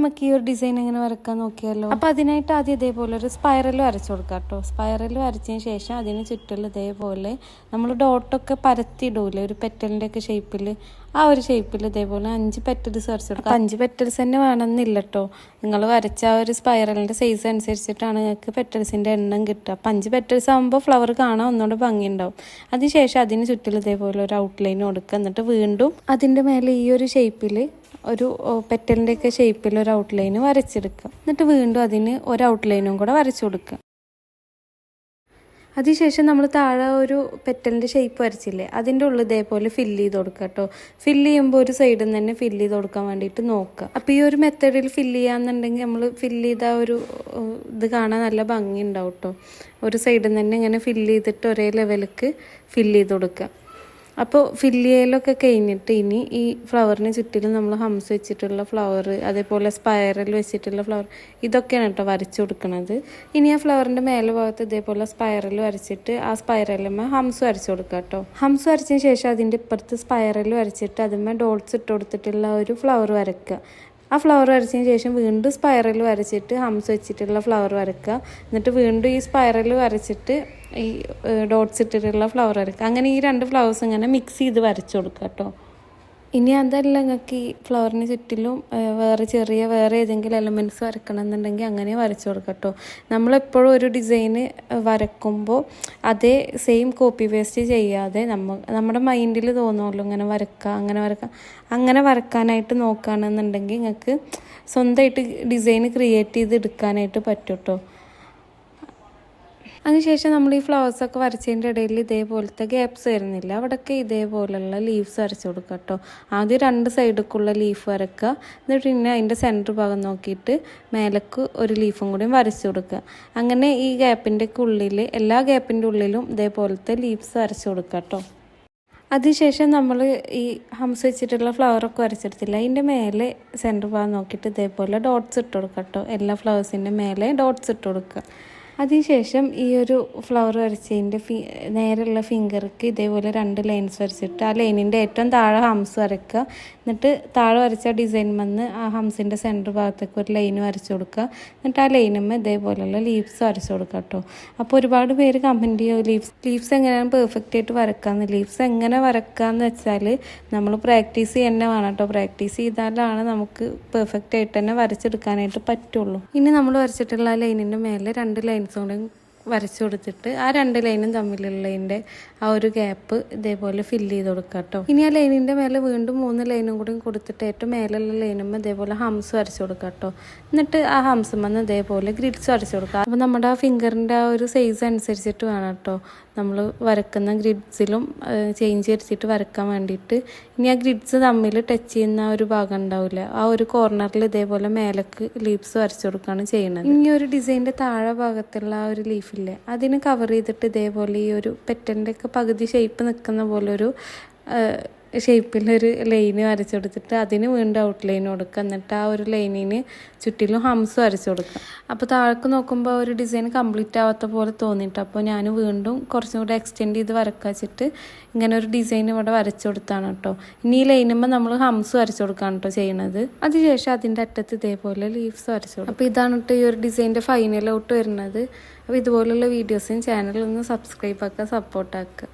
നമുക്ക് ഈ ഒരു ഡിസൈൻ എങ്ങനെ വരക്കാൻ നോക്കിയാലോ? അപ്പൊ അതിനായിട്ട് ആദ്യം ഇതേപോലെ ഒരു സ്പൈറലും വരച്ചു കൊടുക്കാം കേട്ടോ സ്പൈറൽ വരച്ചതിന് ശേഷം അതിന് ചുറ്റിലും ഇതേപോലെ നമ്മൾ ഡോട്ടൊക്കെ പരത്തിയിടൂലേ ഒരു പെറ്റലിന്റെ ഒക്കെ ഷേപ്പിൽ ആ ഒരു ഷേപ്പിൽ ഇതേപോലെ അഞ്ച് പെറ്റൽസ് വരച്ചു കൊടുക്കാം. അഞ്ച് പെറ്റൽസ് തന്നെ വേണമെന്നില്ല കേട്ടോ നിങ്ങൾ വരച്ച ആ ഒരു സ്പൈറലിന്റെ സൈസ് അനുസരിച്ചിട്ടാണ് നിങ്ങൾക്ക് പെറ്റൽസിന്റെ എണ്ണം കിട്ടുക. അപ്പം അഞ്ച് പെറ്റൽസ് ആകുമ്പോൾ ഫ്ലവർ കാണാൻ ഒന്നുകൂടെ ഭംഗിയുണ്ടാവും. അതിനുശേഷം അതിന് ചുറ്റിലും ഇതേപോലെ ഒരു ഔട്ട്ലൈൻ കൊടുക്കുക എന്നിട്ട് വീണ്ടും അതിന്റെ മേലെ ഈ ഒരു ഷേപ്പിൽ ഒരു പെറ്റലിന്റെ ഒക്കെ ഷേപ്പിൽ ഒരു ഔട്ട്ലൈൻ വരച്ചെടുക്കുക. എന്നിട്ട് വീണ്ടും അതിന് ഒരു ഔട്ട്ലൈനും കൂടെ വരച്ചു കൊടുക്കുക. അതിനുശേഷം നമ്മൾ താഴെ ഒരു പെറ്റലിന്റെ ഷേപ്പ് വരച്ചില്ലേ അതിന്റെ ഉള്ളിൽ ഇതേപോലെ ഫില്ല് ചെയ്ത് കൊടുക്കുക കേട്ടോ. ഫില്ല് ചെയ്യുമ്പോൾ ഒരു സൈഡിൽ നിന്ന് തന്നെ ഫില്ല് ചെയ്ത് കൊടുക്കാൻ വേണ്ടിയിട്ട് നോക്കുക. അപ്പോൾ ഈ ഒരു മെത്തേഡിൽ ഫില്ല് ചെയ്യാന്നുണ്ടെങ്കിൽ നമ്മൾ ഫില്ല് ചെയ്ത ഒരു ഇത് കാണാൻ നല്ല ഭംഗി ഉണ്ടാവും കേട്ടോ. ഒരു സൈഡിൽ നിന്ന് തന്നെ ഇങ്ങനെ ഫില്ല് ചെയ്തിട്ട് ഒരേ ലെവലിക്ക് ഫില്ല് ചെയ്ത് കൊടുക്കുക. അപ്പോൾ ഫില്ല് ചെയ്യലൊക്കെ കഴിഞ്ഞിട്ട് ഇനി ഈ ഫ്ലവറിന് ചുറ്റിലും നമ്മൾ ഹംസ് വെച്ചിട്ടുള്ള ഫ്ലവർ അതേപോലെ സ്പൈറൽ വെച്ചിട്ടുള്ള ഫ്ലവർ ഇതൊക്കെയാണ് കേട്ടോ വരച്ചു കൊടുക്കുന്നത് ഇനി ആ ഫ്ലവറിന്റെ മേലെ ഭാഗത്ത് ഇതേപോലെ സ്പൈറൽ വരച്ചിട്ട് ആ സ്പൈറലുമ്മ ഹംസ് വരച്ചു കൊടുക്കുക കേട്ടോ. ഹംസ് വരച്ചതിന് ശേഷം അതിന്റെ ഇപ്പുറത്ത് സ്പൈറൽ വരച്ചിട്ട് അതിന്മേൽ ഡോട്ട്സ് ഇട്ട് കൊടുത്തിട്ടുള്ള ഒരു ഫ്ലവർ വരയ്ക്കുക ആ ഫ്ലവർ വരച്ചതിന് ശേഷം വീണ്ടും സ്പൈറൽ വരച്ചിട്ട് ഹംസ് വെച്ചിട്ടുള്ള ഫ്ലവർ വരക്കുക. എന്നിട്ട് വീണ്ടും ഈ സ്പൈറൽ വരച്ചിട്ട് ഈ ഡോട്ട്സ് ഇട്ടിട്ടുള്ള ഫ്ലവർ വരക്കുക. അങ്ങനെ ഈ രണ്ട് ഫ്ലവേഴ്സ് ഇങ്ങനെ മിക്സ് ചെയ്ത് വരച്ചു കൊടുക്കുക കേട്ടോ ഇനി അതല്ല നിങ്ങൾക്ക് ഈ ഫ്ലവറിന് ചുറ്റിലും വേറെ ചെറിയ വേറെ ഏതെങ്കിലും എലമെന്റ്സ് വരക്കണം എന്നുണ്ടെങ്കിൽ അങ്ങനെ വരച്ചു കൊടുക്കട്ടോ. കേട്ടോ നമ്മളെപ്പോഴും ഒരു ഡിസൈന് വരക്കുമ്പോൾ അതേ സെയിം കോപ്പി പേസ്റ്റ് ചെയ്യാതെ നമ്മ നമ്മുടെ മൈൻഡിൽ തോന്നുമല്ലോ ഇങ്ങനെ വരക്കുക അങ്ങനെ വരക്കാം. അങ്ങനെ വരക്കാനായിട്ട് നോക്കുകയാണെന്നുണ്ടെങ്കിൽ നിങ്ങൾക്ക് സ്വന്തമായിട്ട് ഡിസൈൻ ക്രിയേറ്റ് ചെയ്ത് എടുക്കാനായിട്ട് പറ്റും കേട്ടോ അതിനുശേഷം നമ്മൾ ഈ ഫ്ലവേഴ്സൊക്കെ വരച്ചതിന്റെ ഇടയിൽ ഇതേപോലത്തെ ഗ്യാപ്സ് വരുന്നില്ല. അവിടെയൊക്കെ ഇതേപോലെയുള്ള ലീവ്സ് വരച്ചു കൊടുക്കുക കേട്ടോ. ആദ്യം രണ്ട് സൈഡിലേക്കുള്ള ലീഫ് വരക്കുക. എന്നിട്ട് പിന്നെ അതിന്റെ സെന്റർ ഭാഗം നോക്കിയിട്ട് മേലക്ക് ഒരു ലീഫും കൂടി വരച്ചു കൊടുക്കുക. അങ്ങനെ ഈ ഗ്യാപ്പിന്റെ ഉള്ളിൽ എല്ലാ ഗ്യാപ്പിന്റെ ഉള്ളിലും ഇതേപോലത്തെ ലീവ്സ് വരച്ചു കൊടുക്കുക കേട്ടോ. അതിനുശേഷം നമ്മൾ ഈ ഹംസ് വെച്ചിട്ടുള്ള ഫ്ലവറൊക്കെ വരച്ചെടുത്തില്ല. അതിന്റെ മേലെ സെന്റർ ഭാഗം നോക്കിയിട്ട് ഇതേപോലെ ഡോട്ട്സ് ഇട്ട് കൊടുക്കുക കേട്ടോ. എല്ലാ ഫ്ലവേഴ്സിന്റെ മേലെ ഡോട്ട്സ് ഇട്ട് കൊടുക്കുക. അതിനുശേഷം ഈ ഒരു ഫ്ലവർ വരച്ചതിന്റെ ഫി നേരെയുള്ള ഫിംഗർക്ക് ഇതേപോലെ രണ്ട് ലൈൻസ് വരച്ചിട്ട് ആ ലൈനിന്റെ ഏറ്റവും താഴെ ഹംസ് വരയ്ക്കുക. എന്നിട്ട് താഴെ വരച്ച ഡിസൈൻ വന്ന് ആ ഹംസിന്റെ സെന്റർ ഭാഗത്തേക്ക് ഒരു ലൈൻ വരച്ചു കൊടുക്കുക. എന്നിട്ട് ആ ലൈനുമ്മ ഇതേപോലെയുള്ള ലീവ്സ് വരച്ചു കൊടുക്കുക കേട്ടോ. അപ്പോൾ ഒരുപാട് പേര് കമന്റ് ചെയ്യും ലീവ്സ് ലീവ്സ് എങ്ങനെയാണ് പെർഫെക്റ്റ് ആയിട്ട് വരക്കാമെന്ന് ലീവ്സ് എങ്ങനെ വരക്കാമെന്ന് വെച്ചാൽ നമ്മൾ പ്രാക്ടീസ് തന്നെ വേണം കേട്ടോ. പ്രാക്ടീസ് ചെയ്താലാണ് നമുക്ക് പെർഫെക്റ്റ് ആയിട്ട് തന്നെ വരച്ചെടുക്കാനായിട്ട് പറ്റുള്ളൂ. ഇനി നമ്മൾ വരച്ചിട്ടുള്ള ആ ലൈനിന്റെ മേലെ രണ്ട് ലൈൻസും കൂടെ വരച്ചു കൊടുത്തിട്ട് ആ രണ്ട് ലൈനും തമ്മിലുള്ളതിന്റെ ആ ഒരു ഗ്യാപ്പ് ഇതേപോലെ ഫില്ല് ചെയ്ത് കൊടുക്കുക കേട്ടോ ഇനി ആ ലൈനിന്റെ മേലെ വീണ്ടും മൂന്ന് ലൈനും കൂടി കൊടുത്തിട്ട് ഏറ്റവും മേലുള്ള ലൈനും ഇതേപോലെ ഹംസ് വരച്ചു കൊടുക്കുക കേട്ടോ എന്നിട്ട് ആ ഹംസും വന്ന് ഇതേപോലെ ഗ്രിഡ്സ് വരച്ചു കൊടുക്കുക അപ്പോൾ നമ്മുടെ ആ ഫിംഗറിന്റെ ആ ഒരു സൈസ് അനുസരിച്ചിട്ട് വേണം കേട്ടോ നമ്മൾ വരക്കുന്ന ഗ്രിഡ്സിലും ചേഞ്ച് വരുത്തിയിട്ട് വരക്കാൻ വേണ്ടിയിട്ട്. ഇനി ആ ഗ്രിഡ്സ് തമ്മിൽ ടച്ച് ചെയ്യുന്ന ഒരു ഭാഗം ഉണ്ടാവില്ല. ആ ഒരു കോർണറിൽ ഇതേപോലെ മേലക്ക് ലീവ്സ് വരച്ചു കൊടുക്കുകയാണ് ചെയ്യുന്നത് ഇനി ഒരു ഡിസൈന്റെ താഴെ ഭാഗത്തുള്ള ആ ഒരു ലീഫില്ലേ അതിന് കവർ ചെയ്തിട്ട് ഇതേപോലെ ഈ ഒരു പെറ്റന്റെ ഒക്കെ പകുതി ഷേപ്പ് നിൽക്കുന്ന പോലെ ഒരു ഷേപ്പിലൊരു ലൈന് വരച്ചു കൊടുത്തിട്ട് അതിന് വീണ്ടും ഔട്ട് ലൈൻ കൊടുക്കുക. എന്നിട്ട് ആ ഒരു ലൈനിന് ചുറ്റിലും ഹംസ് വരച്ചു കൊടുക്കുക. അപ്പോൾ താഴേക്ക് നോക്കുമ്പോൾ ഒരു ഡിസൈൻ കംപ്ലീറ്റ് ആവാത്ത പോലെ തോന്നിയിട്ട് അപ്പോൾ ഞാൻ വീണ്ടും കുറച്ചും കൂടെ എക്സ്റ്റെൻഡ് ചെയ്ത് വരക്കാച്ചിട്ട് ഇങ്ങനെ ഒരു ഡിസൈൻ ഇവിടെ വരച്ചു കൊടുത്താണ് കേട്ടോ. ഇനി ഈ ലൈനുമ്പോൾ നമ്മൾ ഹംസ് വരച്ചു കൊടുക്കുകയാണ് കേട്ടോ ചെയ്യുന്നത് അതിനുശേഷം അതിന്റെ അറ്റത്ത് ഇതേപോലെ ലീവ്സ് വരച്ചു കൊടുക്കും. അപ്പോൾ ഇതാണ് കേട്ടോ ഈ ഒരു ഡിസൈന്റെ ഫൈനൽ ഔട്ട് വരുന്നത്. അപ്പോൾ ഇതുപോലുള്ള വീഡിയോസും ചാനൽ ഒന്ന് സബ്സ്ക്രൈബ് ആക്കുക സപ്പോർട്ട് ആക്കുക.